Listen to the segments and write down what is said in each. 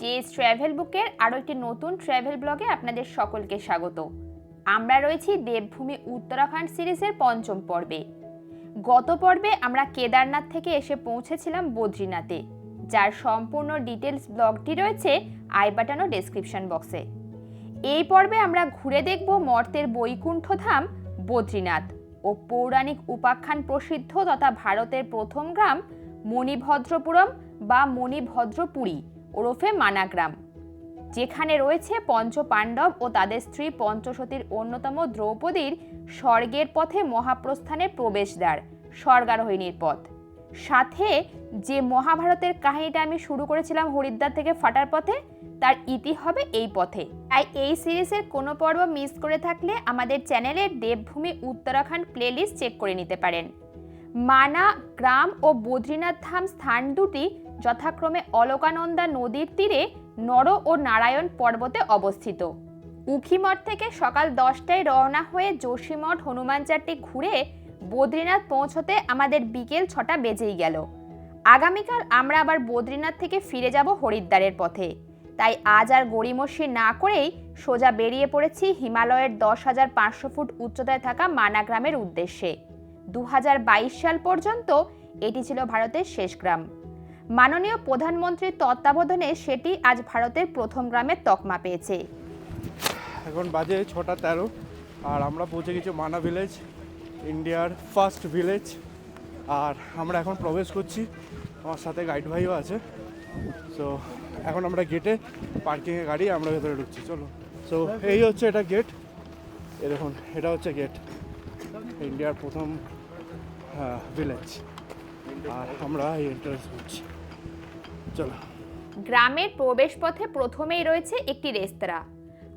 JS travel বুকের আরও একটি নতুন ট্র্যাভেল ব্লগে আপনাদের সকলকে স্বাগত। আমরা রয়েছি দেবভূমি উত্তরাখণ্ড সিরিজের পঞ্চম পর্বে। গত পর্বে আমরা কেদারনাথ থেকে এসে পৌঁছেছিলাম বদ্রীনাথে, যার সম্পূর্ণ ডিটেলস ব্লগটি রয়েছে আই বাটানো ডেসক্রিপশন বক্সে এই পর্বে আমরা ঘুরে দেখব মর্তের বৈকুণ্ঠ ধাম, বদ্রীনাথ ও পৌরাণিক উপাখ্যান প্রসিদ্ধ তথা ভারতের প্রথম গ্রাম মণিভদ্রপুরম বা মণিভদ্রপুরী। ওরফে মানাগ্রাম, যেখানে রয়েছে পঞ্চ পাণ্ডব ও তাদের স্ত্রী পঞ্চসতীর অন্যতম দ্রৌপদীর স্বর্গের পথে মহাপ্রস্থানের প্রবেশদ্বার, স্বর্গারোহিণীর পথ। সাথে যে মহাভারতের কাহিনীটা আমি শুরু করেছিলাম হরিদ্বার থেকে ফাটার পথে, তার ইতি হবে এই পথে। তাই এই সিরিজের কোনো পর্ব মিস করে থাকলে আমাদের চ্যানেলের দেবভূমি উত্তরাখণ্ড প্লেলিস্ট চেক করে নিতে পারেন। মানা গ্রাম ও বদ্রীনাথ ধাম স্থান দুটি যথাক্রমে অলকানন্দা নদীর তীরে নর ও নারায়ণ পর্বতে অবস্থিত। উখিমঠ থেকে সকাল দশটায় রওনা হয়ে যোশীমঠ হনুমান চারটি ঘুরে বদ্রীনাথ পৌঁছতে আমাদের বিকেল ছটা বেজেই গেল। আগামীকাল আমরা আবার বদ্রীনাথ থেকে ফিরে যাব হরিদ্বারের পথে। তাই আজ আর গড়িমসি না করেই সোজা বেরিয়ে পড়েছি হিমালয়ের দশ হাজার পাঁচশো ফুট উচ্চতায় থাকা মানাগ্রামের উদ্দেশ্যে। দু হাজার বাইশ সাল পর্যন্ত এটি ছিল ভারতের শেষ গ্রাম। মাননীয় প্রধানমন্ত্রীর তত্ত্বাবধানে সেটি আজ ভারতের প্রথম গ্রামের তকমা পেয়েছে। এখন বাজে ছটা তেরো, আর আমরা পৌঁছে গেছি মানা ভিলেজ, ইন্ডিয়ার ফার্স্ট ভিলেজ। আর আমরা এখন প্রবেশ করছি, আমার সাথে গাইড ভাইও আছে। সো এখন আমরা গেটে পার্কিংয়ে গাড়ি, আমরা ভেতরে ঢুকছি, চলো। সো এই হচ্ছে এটা গেট এ দেখুন, এটা হচ্ছে গেট ইন্ডিয়ার প্রথম ভিলেজ আর আমরা এই এন্ট্রান্স করছি। চলো। গ্রামের প্রবেশপথে প্রথমেই রয়েছে একটি রেস্তোরাঁ,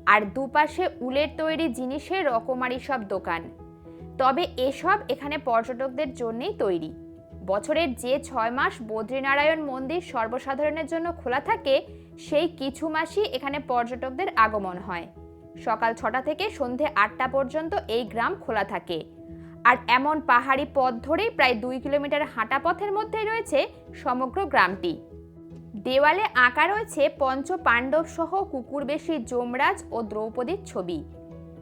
আর দুপাশে উলের তৈরি জিনিসের রকমারি সব দোকান। তবে এসব এখানে পর্যটকদের জন্যই তৈরি। বছরের যে ছয় মাস বদ্রীনারায়ণ মন্দির সর্বসাধারণের জন্য খোলা থাকে, সেই কিছু মাসই এখানে পর্যটকদের আগমন হয়। সকাল ছটা থেকে সন্ধে আটটা পর্যন্ত এই গ্রাম খোলা থাকে। আর এমন পাহাড়ি পথ ধরেই প্রায় দুই কিলোমিটার হাঁটা পথের মধ্যেই রয়েছে সমগ্র গ্রামটি। দেওয়ালে আঁকা রয়েছে পঞ্চ পাণ্ডব সহ কুকুরবেশী যমরাজ ও দ্রৌপদীর ছবি।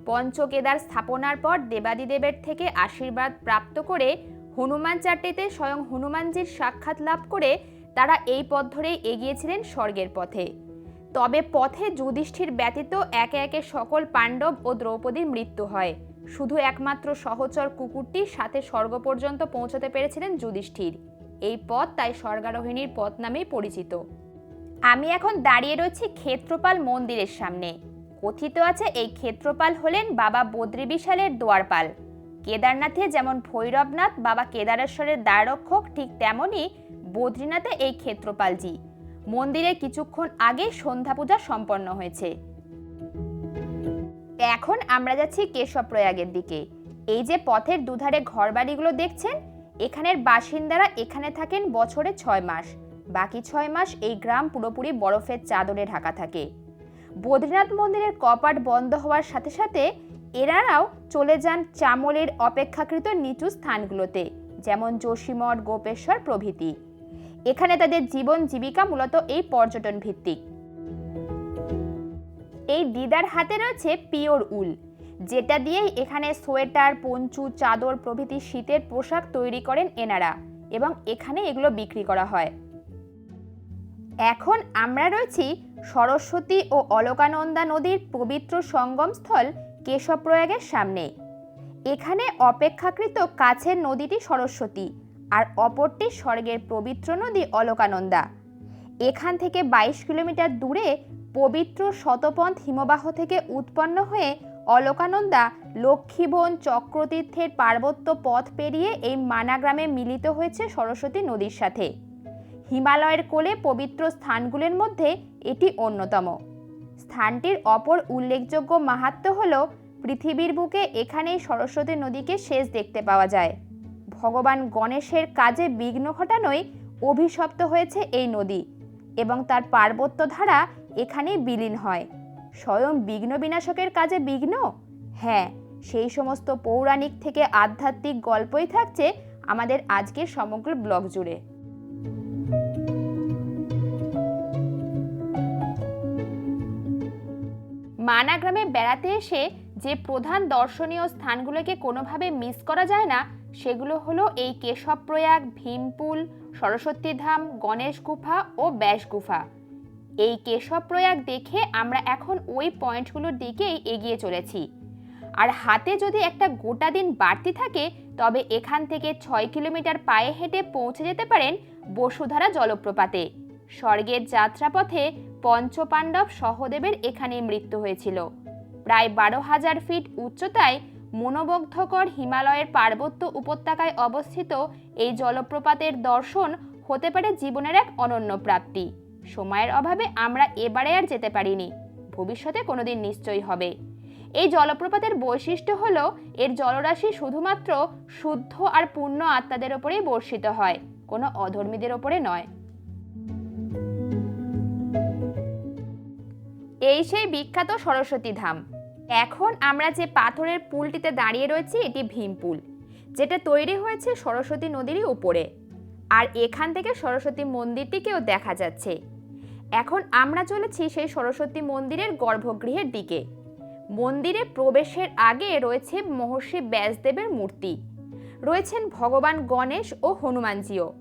পঞ্চকেদার স্থাপনার পর দেবাদিদেবের থেকে আশীর্বাদ প্রাপ্ত করে হনুমান চারটিতে স্বয়ং হনুমানজির সাক্ষাৎ লাভ করে তারা এই পথ ধরেই এগিয়েছিলেন স্বর্গের পথে। তবে পথে যুধিষ্ঠির ব্যতীত একে একে সকল পাণ্ডব ও দ্রৌপদীর মৃত্যু হয়। শুধু একমাত্র সহচর কুকুরটির সাথে স্বর্গ পর্যন্ত পৌঁছতে পেরেছিলেন যুধিষ্ঠির। এই পথ তাই স্বর্গারোহিণীর পথ নামেই পরিচিত। আমি এখন দাঁড়িয়ে রয়েছি ক্ষেত্রপাল মন্দিরের সামনে। কথিত আছে এই ক্ষেত্রপাল হলেন বাবা বদ্রী বিশালের দোয়ারপাল। কেদারনাথে যেমন ভৈরবনাথ, বাবা কেদারেশ্বরের দ্বাররক্ষক ঠিক তেমনই বদ্রীনাথে এই ক্ষেত্রপালজি। মন্দিরে কিছুক্ষণ আগে সন্ধ্যা পূজা সম্পন্ন হয়েছে। এখন আমরা যাচ্ছি কেশব প্রয়াগের দিকে। এই যে পথের দুধারে ঘরবাড়িগুলো দেখছেন এখানের বাসিন্দারা এখানে থাকেন বছরে ছয় মাস। বাকি ছয় মাস এই গ্রাম পুরোপুরি বরফের চাদরে ঢাকা থাকে। বদ্রীনাথ মন্দিরের কপাট বন্ধ হওয়ার সাথে সাথে এনারাও চলে যান চামলের অপেক্ষাকৃত নিচু স্থানগুলোতে, যেমন যোশীমঠ, গোপেশ্বর প্রভৃতি। এখানে তাদের জীবন জীবিকা মূলত এই পর্যটন ভিত্তিক এই দিদার হাতে রয়েছে পিওর উল। যেটা দিয়েই এখানে সোয়েটার, পঞ্চু, চাদর প্রভৃতি শীতের পোশাক তৈরি করেন এনারা এবং এখানে এগুলো বিক্রি করা হয়। এখন আমরা রয়েছি সরস্বতী ও অলকানন্দা নদীর পবিত্র সঙ্গমস্থল কেশবপ্রয়াগের সামনে। এখানে অপেক্ষাকৃত কাছের নদীটি সরস্বতী আর অপরটি স্বর্গের পবিত্র নদী অলকানন্দা। এখান থেকে বাইশ কিলোমিটার দূরে পবিত্র শতপন্থ হিমবাহ থেকে উৎপন্ন হয়ে অলকানন্দা লক্ষ্মীবন চক্রতীর্থের পার্বত্য পথ পেরিয়ে এই মানাগ্রামে মিলিত হয়েছে সরস্বতী নদীর সাথে। হিমালয়ের কোলে পবিত্র স্থানগুলির মধ্যে এটি অন্যতম। স্থানটির অপর উল্লেখযোগ্য মাহাত্ম্য হল, পৃথিবীর বুকে এখানেই সরস্বতী নদীকে শেষ দেখতে পাওয়া যায়। ভগবান গণেশের কাজে বিঘ্ন ঘটানোই অভিশপ্ত হয়েছে এই নদী এবং তার পার্বত্য ধারা এখানেই বিলীন হয়। স্বয়ং বিঘ্ন বিনাশকের কাজে বিঘ্ন? হ্যাঁ সেই সমস্ত পৌরাণিক থেকে আধ্যাত্মিক গল্পই থাকছে আমাদের আজকের সমগ্র ব্লগ জুড়ে। মানা গ্রামে বেড়াতে এসে যে প্রধান দর্শনীয় স্থানগুলোকে কোনোভাবে মিস করা যায় না, সেগুলো হলো এই কেশবপ্রয়াগ, ভীমপুল সরস্বতী ধাম গণেশ গুফা ও ব্যাস গুফা। এই কেশব প্রয়াগ দেখে আমরা এখন ওই পয়েন্টগুলোর দিকেই এগিয়ে চলেছি। আর হাতে যদি একটা গোটা দিন বাড়তি থাকে, তবে এখান থেকে ছয় কিলোমিটার পায়ে হেঁটে পৌঁছে যেতে পারেন বসুধারা জলপ্রপাতে। স্বর্গের যাত্রাপথে পঞ্চপাণ্ডব সহদেবের এখানেই মৃত্যু হয়েছিল। প্রায় বারো হাজার ফিট উচ্চতায় মনোমুগ্ধকর হিমালয়ের পার্বত্য উপত্যকায় অবস্থিত এই জলপ্রপাতের দর্শন হতে পারে জীবনের এক অনন্য প্রাপ্তি। সময়ের অভাবে আমরা এবারে আর যেতে পারিনি। ভবিষ্যতে কোনোদিন নিশ্চয়ই হবে। এই জলপ্রপাতের বৈশিষ্ট্য হল, এর জলরাশি শুধুমাত্র শুদ্ধ আর পূর্ণ আত্মাদের ওপরেই বর্ষিত হয়, কোনো অধর্মীদের ওপরে নয়। এই সেই বিখ্যাত সরস্বতী ধাম। এখন আমরা যে পাথরের পুলটিতে দাঁড়িয়ে রয়েছি, এটি ভীমপুল যেটা তৈরি হয়েছে সরস্বতী নদীরই উপরে। আর এখান থেকে সরস্বতী মন্দিরটিকেও দেখা যাচ্ছে। এখন আমরা চলেছি সেই সরস্বতী মন্দিরের গর্ভগৃহের দিকে। মন্দিরে প্রবেশের আগে রয়েছে মহর্ষি ব্যাসদেবের মূর্তি। রয়েছেন ভগবান গণেশ ও হনুমানজিও।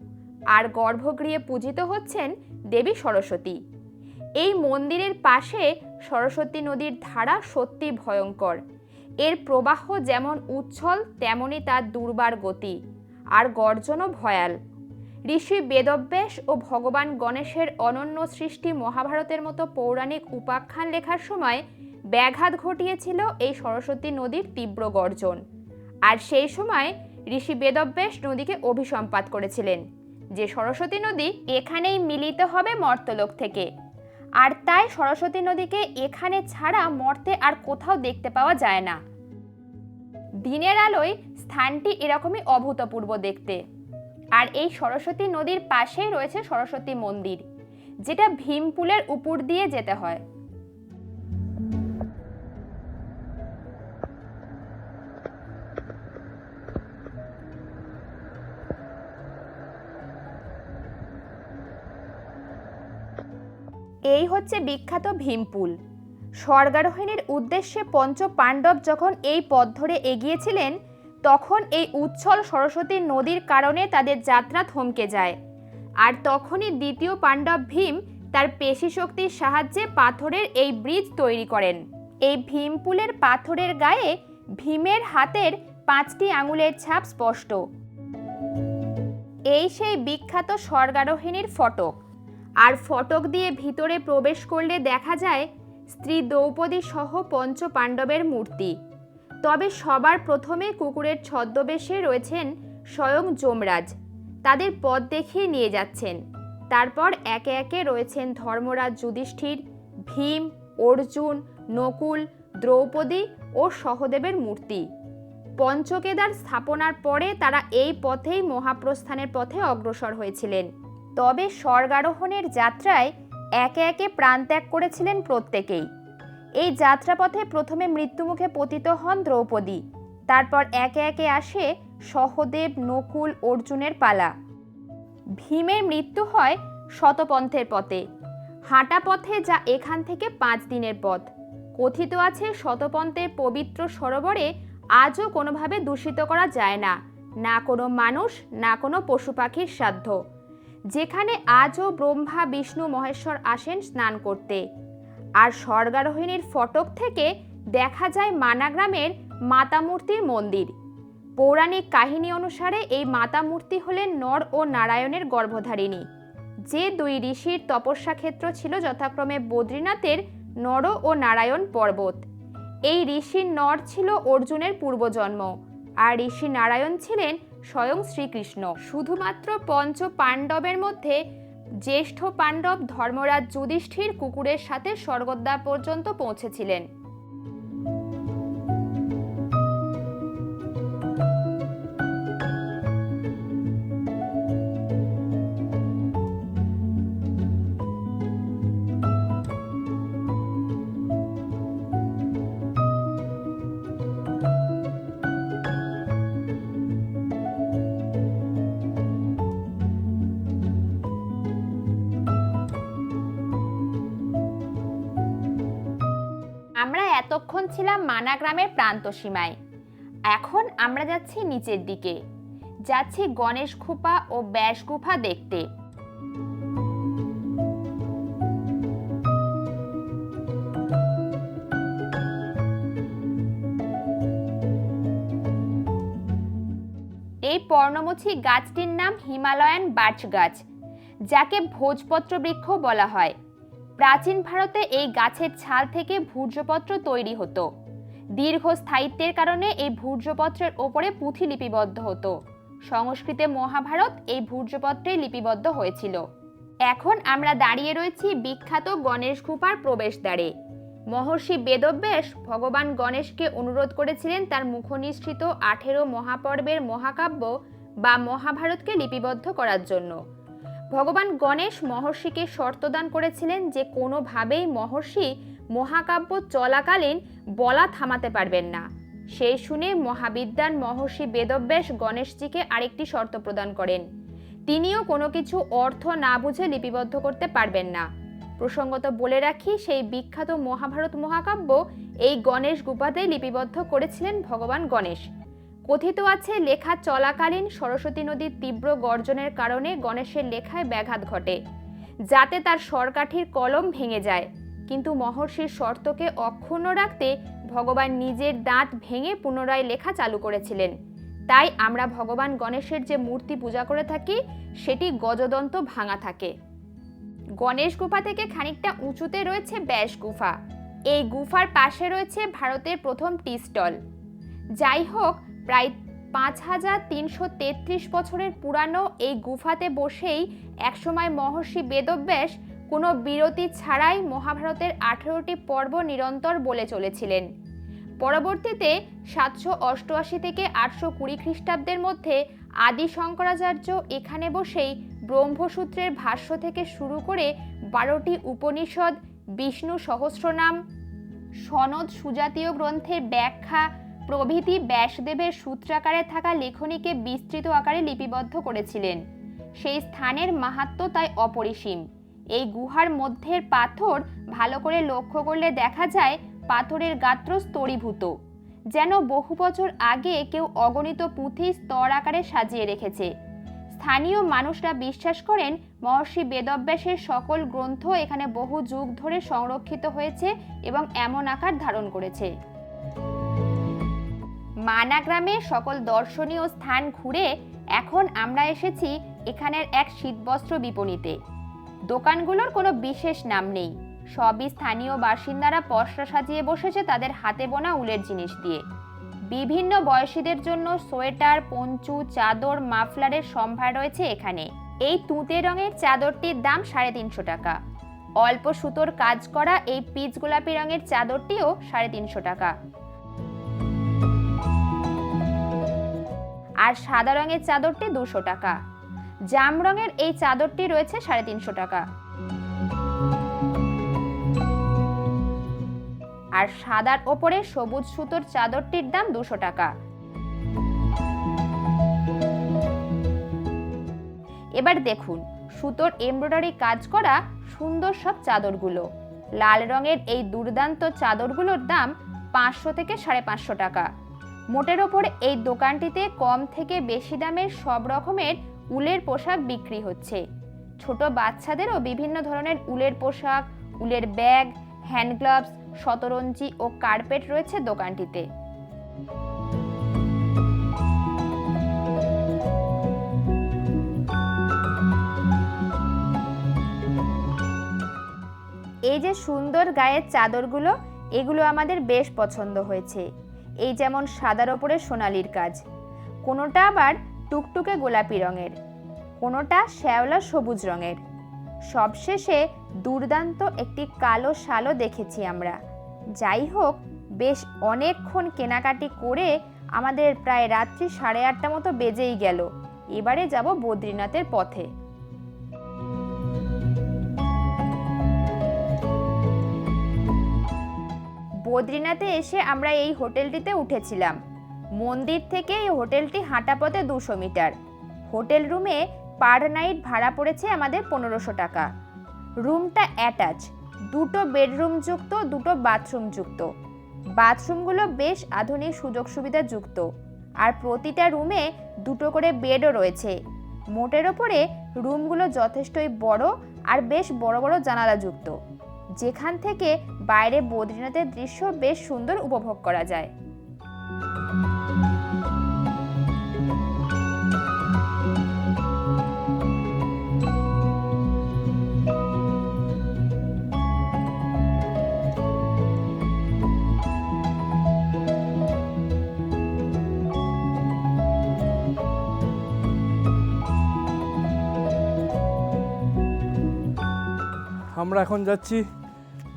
আর গর্ভগৃহে পূজিত হচ্ছেন দেবী সরস্বতী। এই মন্দিরের পাশে সরস্বতী নদীর ধারা সত্যি ভয়ঙ্কর। এর প্রবাহ যেমন উচ্ছল, তেমনি তার দুর্বার গতি। আর গর্জনও ভয়াল। ঋষি বেদব্যাস ও ভগবান গণেশের অনন্য সৃষ্টি মহাভারতের মতো পৌরাণিক উপাখ্যান লেখার সময় ব্যাঘাত ঘটিয়েছিল এই সরস্বতী নদীর তীব্র গর্জন। আর সেই সময় ঋষি বেদব্যাস নদীকে অভিসম্পাত করেছিলেন, যে সরস্বতী নদী এখানেই মিলিত হবে মর্তলোক থেকে। আর তাই সরস্বতী নদীকে এখানে ছাড়া মর্তে আর কোথাও দেখতে পাওয়া যায় না। দিনের আলোয় স্থানটি এরকমই অভূতপূর্ব দেখতে। আর এই সরস্বতী নদীর পাশেই রয়েছে সরস্বতী মন্দির, যেটা ভীমপুলের উপর দিয়ে যেতে হয়। এই হচ্ছে বিখ্যাত ভীমপুল স্বর্গারোহিণীর উদ্দেশ্যে পঞ্চ পাণ্ডব যখন এই পথ ধরে এগিয়েছিলেন তখন এই উচ্ছল সরস্বতী নদীর কারণে তাদের যাত্রা থমকে যায়। আর তখনই দ্বিতীয় পাণ্ডব ভীম তার পেশি শক্তির সাহায্যে পাথরের এই ব্রিজ তৈরি করেন। এই ভীমপুলের পাথরের গায়ে ভীমের হাতের পাঁচটি আঙুলের ছাপ স্পষ্ট। এই সেই বিখ্যাত স্বর্গারোহিণীর ফটক। আর ফটক দিয়ে ভিতরে প্রবেশ করলে দেখা যায়, স্ত্রী দ্রৌপদী সহ পঞ্চ পাণ্ডবের মূর্তি। তবে সবার প্রথমে কুকুরের ছদ্মবেশে রয়েছেন স্বয়ং যমরাজ। তাদের পথ দেখিয়ে নিয়ে যাচ্ছেন। তারপর একে একে রয়েছেন ধর্মরাজ যুধিষ্ঠির, ভীম, অর্জুন, নকুল, দ্রৌপদী ও সহদেবের মূর্তি। পঞ্চকেদার স্থাপনার পরে তারা এই পথেই মহাপ্রস্থানের পথে অগ্রসর হয়েছিলেন। তবে স্বর্গারোহণের যাত্রায় একে একে প্রাণত্যাগ করেছিলেন প্রত্যেকেই। এই যাত্রাপথে প্রথমে মৃত্যুমুখে পতিত হন দ্রৌপদী। তারপর একে একে আসে সহদেব, নকুল, অর্জুনের পালা। ভীমের মৃত্যু হয় শতপন্থের পথে। হাঁটা পথে যা এখান থেকে পাঁচ দিনের পথ। কথিত আছে শতপন্থের পবিত্র সরোবরে আজও কোনোভাবে দূষিত করা যায় না। না কোনো মানুষ, না কোনো পশু পাখির সাধ্য। যেখানে আজও ব্রহ্মা, বিষ্ণু, মহেশ্বর আসেন স্নান করতে। আর স্বর্গারোহিণীর ফটক থেকে দেখা যায় মানাগ্রামের মাতামূর্তির মন্দির। পৌরাণিক কাহিনী অনুসারে এই মাতামূর্তি হলেন নর ও নারায়ণের গর্ভধারিণী। যে দুই ঋষির তপস্যা ক্ষেত্র ছিল যথাক্রমে বদ্রীনাথের নর ও নারায়ণ পর্বত। এই ঋষির নর ছিল অর্জুনের পূর্বজন্ম, আর ঋষি নারায়ণ ছিলেন স্বয়ং শ্রীকৃষ্ণ। শুধুমাত্র পঞ্চ পাণ্ডবের মধ্যে জ্যেষ্ঠ পাণ্ডব ধর্মরাজ যুধিষ্ঠির কুকুরের সাথে স্বর্গদ্বা পর্যন্ত পৌঁছেছিলেন। এতক্ষণ ছিলাম মানা গ্রামের প্রান্ত সীমায়। এখন আমরা যাচ্ছি নিচের দিকে। যাচ্ছি গণেশ গুফা ও ব্যাস গুফা দেখতে। এই পর্ণমোচী গাছটির নাম হিমালয়ান বার্চ গাছ যাকে ভোজপত্র বৃক্ষ বলা হয়। প্রাচীন ভারতে এই গাছের ছাল থেকে ভূর্জপত্র তৈরি হতো। দীর্ঘ স্থায়িত্বের কারণে এই ভূর্জপত্রের ওপরে পুঁথি লিপিবদ্ধ হতো। সংস্কৃতে মহাভারত এই ভূর্জপত্রে লিপিবদ্ধ হয়েছিল। এখন আমরা দাঁড়িয়ে রয়েছি বিখ্যাত গণেশ গুফার প্রবেশদ্বারে। মহর্ষি বেদব্যাস ভগবান গণেশকে অনুরোধ করেছিলেন তার মুখনিসৃত আঠেরো মহাপর্বের মহাকাব্য বা মহাভারতকে লিপিবদ্ধ করার জন্য। ভগবান গণেশ মহর্ষিকে শর্তদান করেছিলেন যে কোনোভাবেই মহর্ষি মহাকাব্য চলাকালীন বলা থামাতে পারবেন না। সেই শুনে মহাবিদ্যান মহর্ষি বেদব্যাস গণেশজিকে আরেকটি শর্ত প্রদান করেন। তিনিও কোনো কিছু অর্থ না বুঝে লিপিবদ্ধ করতে পারবেন না। প্রসঙ্গত বলে রাখি, সেই বিখ্যাত মহাভারত মহাকাব্য এই গণেশ গুপাতেই লিপিবদ্ধ করেছিলেন ভগবান গণেশ। কথিত আছে, লেখা চলাকালীন সরস্বতী নদীর তীব্র গর্জনের কারণে গণেশের লেখায় ব্যাঘাত ঘটে। যাতে তার সরকাঠির কলম ভেঙে যায়। কিন্তু মহর্ষির শর্তকে অক্ষুণ্ণ রাখতে ভগবান নিজের দাঁত ভেঙে পুনরায় লেখা চালু করেছিলেন। তাই আমরা ভগবান গণেশের যে মূর্তি পূজা করে থাকি, সেটি গজদন্ত ভাঙা থাকে। গণেশ গুফা থেকে খানিকটা উঁচুতে রয়েছে ব্যাস গুফা। এই গুফার পাশে রয়েছে ভারতের প্রথম টি স্টল। যাই হোক প্রায় পাঁচ হাজার তিনশো তেত্রিশ বছরের পুরানো এই গুফাতে বসেই একসময় মহর্ষি বেদব্যাস কোনো বিরতি ছাড়াই মহাভারতের আঠেরোটি পর্ব নিরন্তর বলে চলেছিলেন। পরবর্তীতে সাতশো অষ্টআশি থেকে আটশো কুড়ি খ্রিস্টাব্দের মধ্যে আদি শঙ্করাচার্য এখানে বসেই ব্রহ্মসূত্রের ভাষ্য থেকে শুরু করে বারোটি উপনিষদ, বিষ্ণু সহস্রনাম, সনদ সুজাতীয় গ্রন্থের ব্যাখ্যা প্রভৃতি ব্যাসদেবের সূত্রাকারে থাকা লেখনীকে বিস্তৃত আকারে লিপিবদ্ধ করেছিলেন। সেই স্থানের মাহাত্ম্য তাই অপরিসীম। এই গুহার মধ্যের পাথর ভালো করে লক্ষ্য করলে দেখা যায় পাথরের গাত্র স্তরীভূত। যেন বহু বছর আগে কেউ অগণিত পুঁথি স্তর আকারে সাজিয়ে রেখেছে। স্থানীয় মানুষরা বিশ্বাস করেন মহর্ষি বেদব্যাসের সকল গ্রন্থ এখানে বহু যুগ ধরে সংরক্ষিত হয়েছে এবং এমন আকার ধারণ করেছে। মানা গ্রামে সকল দর্শনীয় স্থান ঘুরে এখন আমরা এসেছি এখানের এক শীতবস্ত্র বিপণীতে। দোকানগুলোর কোনো বিশেষ নাম নেই। সবই স্থানীয় বাসিন্দারা পসরা সাজিয়ে বসেছে তাদের হাতে বোনা উলের জিনিস দিয়ে। বিভিন্ন বয়সীদের জন্য সোয়েটার, পঞ্চু, চাদর, মাফলারের সম্ভার রয়েছে এখানে। এই তুঁতে রঙের চাদরটির দাম সাড়ে তিনশো টাকা। অল্প সুতোর কাজ করা এই পিচ গোলাপি রঙের চাদরটিও সাড়ে তিনশো টাকা। আর সাদা রঙের চাদরটি দুশো টাকা। জাম রঙের এই চাদরটি রয়েছে সাড়ে তিনশো টাকা। আর সাদার ওপরে সবুজ সুতোর চাদরটির দাম দুশো টাকা। এবার দেখুন, সুতোর এমব্রয়ডারি কাজ করা সুন্দর সব চাদরগুলো। লাল রঙের এই দুর্দান্ত চাদরগুলোর দাম পাঁচশো থেকে সাড়ে পাঁচশো টাকা। মোটের ওপর এই দোকানটিতে কম থেকে বেশি দামের সব রকমের উলের পোশাক বিক্রি হচ্ছে। ছোট বাচ্চাদেরও বিভিন্ন ধরনের উলের পোশাক, উলের ব্যাগ, হ্যান্ড গ্লাভস, শতরঞ্জি ও কার্পেট রয়েছে দোকানটিতে। এই যে সুন্দর গায়ের চাদরগুলো, এগুলো আমাদের বেশ পছন্দ হয়েছে। এই যেমন সাদার ওপরে সোনালির কাজ। কোনোটা আবার টুকটুকে গোলাপি রঙের, কোনোটা শ্যাওলা সবুজ রঙের। সবশেষে দুর্দান্ত একটি কালো শালও দেখেছি আমরা। যাই হোক, বেশ অনেকক্ষণ কেনাকাটি করে আমাদের প্রায় রাত্রি সাড়ে আটটা মতো বেজেই গেল। এবারে যাব বদ্রীনাথের পথে। বদ্রীনাথে এসে আমরা এই হোটেলটিতে উঠেছিলাম। মন্দির থেকে এই হোটেলটি হাঁটা পথে দুশো মিটার। হোটেল রুমে পার নাইট ভাড়া পড়েছে আমাদের পনেরোশো টাকা। রুমটা অ্যাটাচ, দুটো বেডরুম যুক্ত, দুটো বাথরুম যুক্ত। বাথরুমগুলো বেশ আধুনিক সুযোগ সুবিধা যুক্ত। আর প্রতিটা রুমে দুটো করে বেডও রয়েছে। মোটের ওপরে রুমগুলো যথেষ্টই বড় আর বেশ বড় বড় জানালা যুক্ত। যেখান থেকে বাইরে বদ্রীনাথের দৃশ্য বেশ সুন্দর উপভোগ করা যায়। আমরা এখন যাচ্ছি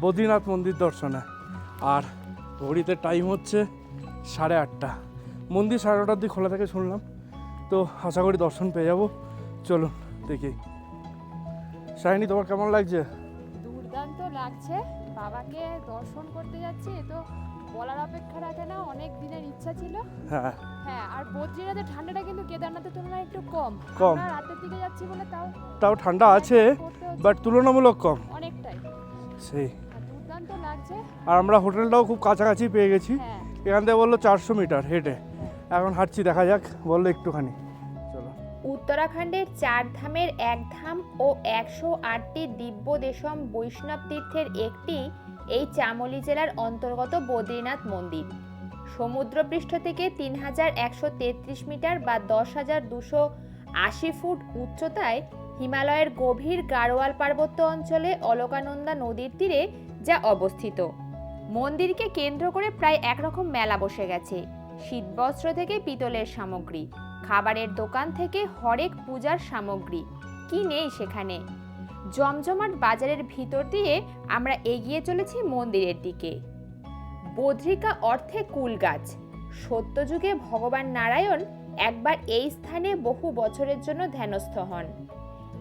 বদ্রীনাথ মন্দির দর্শনে। আর ঘড়িতে টাইম হচ্ছে সাড়ে আটটা। মন্দির সাড়ে আটটার দিকে খোলা থেকে শুনলাম। তো আশা করি দর্শন পেয়ে যাব। চলুন দেখি। শাইনি তোমার কেমন লাগছে? দুর্দান্ত লাগছে। বাবাকে দর্শন করতে যাচ্ছি তো বলার অপেক্ষা রাখে না অনেক দিনের ইচ্ছা ছিল। হ্যাঁ। হ্যাঁ আর বদ্রীনাথের ঠান্ডাটা কিন্তু কেদারনাথের তুলনায় একটু কম। কম। রাতের দিকে যাচ্ছি বলে তাও তাও ঠান্ডা আছে বাট তুলনামূলক কম। অনেকটাই। সেই। আর দুর্দান্ত লাগছে। আর আমরা হোটেলটাও খুব কাছাকাছি পেয়ে গেছি। হ্যাঁ। এখান থেকে বলল চারশো মিটার হেঁটে। এখন হাঁটছি দেখা যাক বলল একটুখানি। চলো। উত্তরাখণ্ডের চার ধামের এক ধাম ও একশো আটটি দিব্য দেশম বৈষ্ণব তীর্থের একটি এই চামোলি জেলার অন্তর্গত বদ্রীনাথ মন্দির। সমুদ্রপৃষ্ঠ থেকে তিন হাজার একশো তেত্রিশ মিটার বা দশ হাজার দুশো আশি ফুট উচ্চতায় হিমালয়ের গভীর গাড়োয়াল পার্বত্য অঞ্চলে অলকানন্দা নদীর তীরে যা অবস্থিত। মন্দিরকে কেন্দ্র করে প্রায় একরকম মেলা বসে গেছে। শীতবস্ত্র থেকে পিতলের সামগ্রী, খাবারের দোকান থেকে হরেক পূজার সামগ্রী। কি নেই সেখানে? জমজমাট বাজারের ভিতর দিয়ে আমরা এগিয়ে চলেছি মন্দিরের দিকে। বদ্রিকা অর্থে কুল গাছ। সত্যযুগে ভগবান নারায়ণ একবার এই স্থানে বহু বছরের জন্য ধ্যানস্থ হন।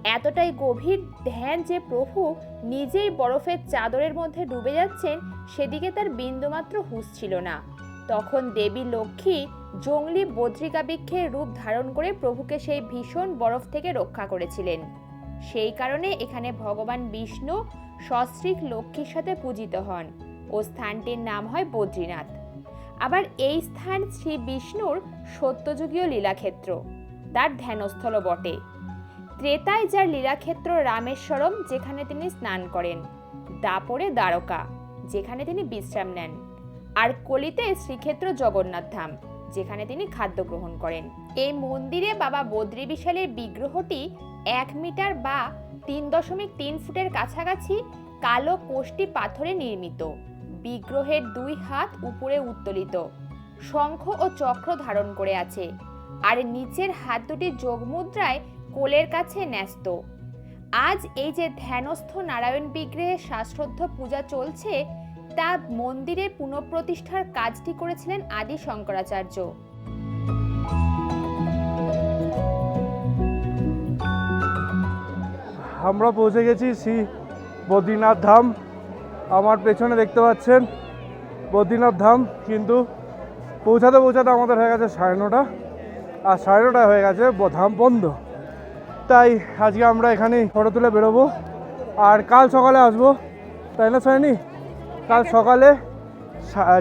এতটাই গভীর ধ্যান যে প্রভু নিজেই বরফের চাদরের মধ্যে ডুবে যাচ্ছেন, সেদিকে তার বিন্দুমাত্র হুঁশ ছিল না। তখন দেবী লক্ষ্মী জঙ্গলি বদ্রিকা বৃক্ষের রূপ ধারণ করে প্রভুকে সেই ভীষণ বরফ থেকে রক্ষা করেছিলেন। সেই কারণে এখানে ভগবান বিষ্ণু সস্ত্রীক লক্ষ্মীর সাথে পূজিত হন ও স্থানটির নাম হয় বদ্রীনাথ। আবার এই স্থান শ্রী বিষ্ণুর সত্যযুগীয় লীলাক্ষেত্র, তার ধ্যানস্থল বটে। ত্রেতায় যার লীলাক্ষেত্র রামেশ্বরম, যেখানে তিনি স্নান করেন, দাপরে দ্বারকা, যেখানে তিনি বিশ্রাম নেন। আর কলিতে শ্রীক্ষেত্র জগন্নাথ ধাম, যেখানে তিনি খাদ্য গ্রহণ করেন। এই মন্দিরে বাবা বদ্রী বিশালের বিগ্রহটি এক মিটার বা তিন দশমিক তিন ফুটের কাছাকাছি কালো কোষ্টি পাথরে নির্মিত। বিগ্রহের দুই হাত উপরে উত্তোলিত। শঙ্খ ও চক্র ধারণ করে আছে। আর নিচের হাত দুটি যোগমুদ্রায় কোলের কাছে ন্যস্ত। আজ এই যে ধ্যানস্থ নারায়ণ বিগ্রহের শাস্ত্রদ্ধ পূজা চলছে, তা মন্দিরের পুনঃপ্রতিষ্ঠার কাজটি করেছিলেন আদি শঙ্করাচার্য। আমরা পৌঁছে গেছি শ্রী বদ্রীনাথ ধাম। আমার পেছনে দেখতে পাচ্ছেন বদ্রীনাথ ধাম, কিন্তু পৌঁছাতে পৌঁছাতে আমাদের হয়ে গেছে সাড়ে নটা। আর সাড়ে নটা হয়ে গেছে ধাম বন্ধ। তাই আজকে আমরা এখানেই ফটো তুলে বেরোবো। আর কাল সকালে আসব, তাই না সায়নি? কাল সকালে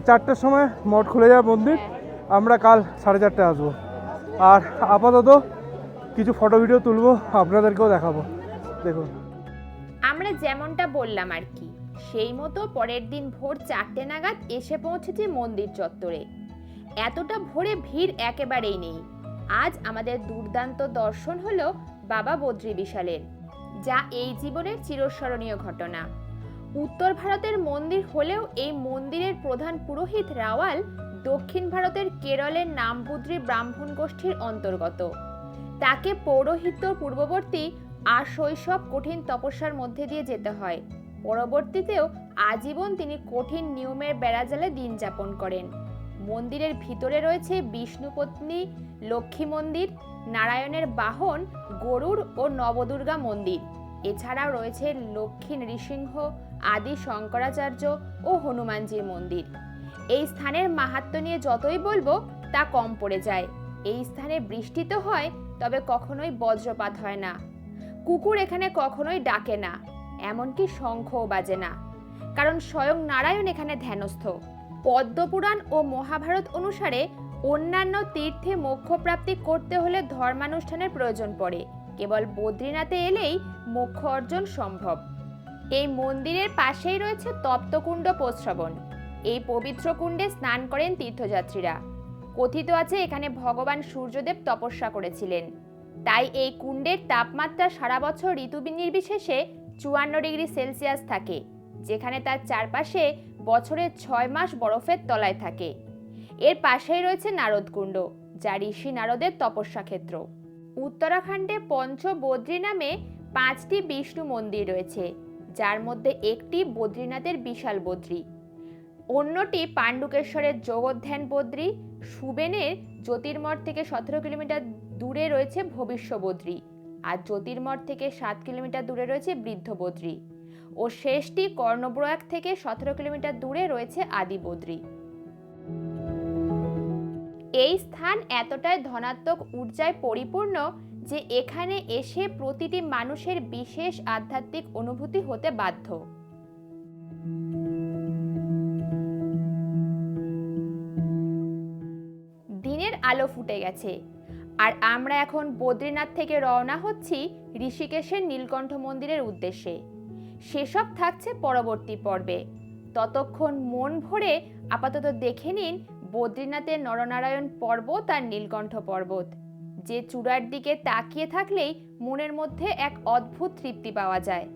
চারটের সময় মঠ খুলে যাবে মন্দির। আমরা কাল সাড়ে চারটে আসব। আর আপাতত কিছু ফটো, ভিডিও তুলবো, আপনাদেরকেও দেখাবো। দেখুন। আমরা যেমনটা বললাম আর কি, সেই মতো পরের দিন ভোর চারটে নাগাদ এসে পৌঁছেছি মন্দির চত্বরে। এতটা ভোরে ভিড় একেবারেই নেই। আজ আমাদের দুর্দান্ত দর্শন হলো বাবা বদ্রী বিশালের, যা এই জীবনের চিরস্মরণীয় ঘটনা। উত্তর ভারতের মন্দির হলেও এই মন্দিরের প্রধান পুরোহিত রাওয়াল দক্ষিণ ভারতের কেরলের নামবুদ্রি ব্রাহ্মণ গোষ্ঠীর অন্তর্গত। তাকে পৌরোহিত্য পূর্ববর্তী আর শৈশব কঠিন তপস্যার মধ্যে দিয়ে যেতে হয়। পরবর্তীতেও আজীবন তিনি কঠিন নিয়মের বেড়াজালে দিন যাপন করেন। মন্দিরের ভিতরে রয়েছে বিষ্ণুপত্নী লক্ষ্মী মন্দির, নারায়ণের বাহন, গরুর ও নবদুর্গা মন্দির। এছাড়াও রয়েছে লক্ষ্মী নৃসিংহ, আদি শঙ্করাচার্য ও হনুমানজির মন্দির। এই স্থানের মাহাত্ম্য নিয়ে যতই বলব, তা কম পড়ে যায়। এই স্থানে বৃষ্টি তো হয়, তবে কখনোই বজ্রপাত হয় না। কুকুর এখানে কখনোই ডাকে না, এমনকি শঙ্খও বাজে না। কারণ স্বয়ং নারায়ণ এখানে ধ্যানস্থ। পদ্মপুরাণ ও মহাভারত অনুসারে অন্যান্য তীর্থে মোক্ষপ্রাপ্তি করতে হলে ধর্মানুষ্ঠানের প্রয়োজন পড়ে। কেবল বদ্রীনাথে এলেই মোক্ষ অর্জন সম্ভব। এই মন্দিরের পাশেই রয়েছে তপ্তকুণ্ড প্রশ্রবণ এই পবিত্র কুণ্ডে স্নান করেন তীর্থযাত্রীরা। কথিত আছে, এখানে ভগবান সূর্যদেব তপস্যা করেছিলেন। তাই এই কুণ্ডের তাপমাত্রা সারা বছর ঋতু নির্বিশেষে চুয়ান্ন ডিগ্রি সেলসিয়াস থাকে, যেখানে তার চারপাশে বছরের ছয় মাস বরফের তলায় থাকে। এর পাশেই রয়েছে নারদকুণ্ড যা ঋষি নারদের তপস্যা ক্ষেত্র। উত্তরাখণ্ডে পঞ্চ বদ্রী নামে পাঁচটি বিষ্ণু মন্দির রয়েছে, যার মধ্যে একটি বদ্রীনাথের বিশাল বদ্রী। অন্যটি পাণ্ডুকেশ্বরের যোগধ্যান বদ্রী, সুবেনের জ্যোতির্মঠ থেকে সতেরো কিলোমিটার দূরে রয়েছে ভবিষ্য বদ্রী আর জ্যোতির্মঠ থেকে সাত কিলোমিটার দূরে রয়েছে বৃদ্ধ বদ্রী ও শেষটি কর্ণপ্রয়াগ থেকে সতেরো কিলোমিটার দূরে রয়েছে আদি বদ্রী এই স্থান এতটাই ধনাত্মক ঊর্জায় পরিপূর্ণ যে এখানে এসে প্রতিটি মানুষের বিশেষ আধ্যাত্মিক অনুভূতি হতে বাধ্য। দিনের আলো ফুটে গেছে। আর আমরা এখন বদ্রীনাথ থেকে রওনা হচ্ছি ঋষিকেশের নীলকণ্ঠ মন্দিরের উদ্দেশ্যে। সেসব থাকছে পরবর্তী পর্বে। ততক্ষণ মন ভরে আপাতত দেখে নিন বদ্রীনাথের নরনারায়ণ পর্বত আর নীলকণ্ঠ পর্বত। যে চূড়ার দিকে তাকিয়ে থাকলেই মনের মধ্যে এক অদ্ভুত তৃপ্তি পাওয়া যায়।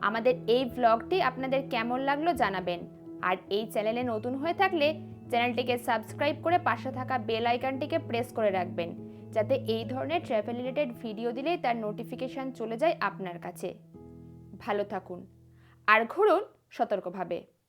আমাদের এই ভ্লগটি আপনাদের কেমন লাগল জানাবেন। আর এই চ্যানেলে নতুন হয়ে থাকলে চ্যানেলটিকে সাবস্ক্রাইব করে পাশে থাকা বেল আইকনটিকে প্রেস করে রাখবেন। যাতে এই ধরনের ট্র্যাভেল রিলেটেড ভিডিও দিলেই তার নোটিফিকেশান চলে যায় আপনার কাছে। ভালো থাকুন। আর ঘুরুন সতর্কভাবে।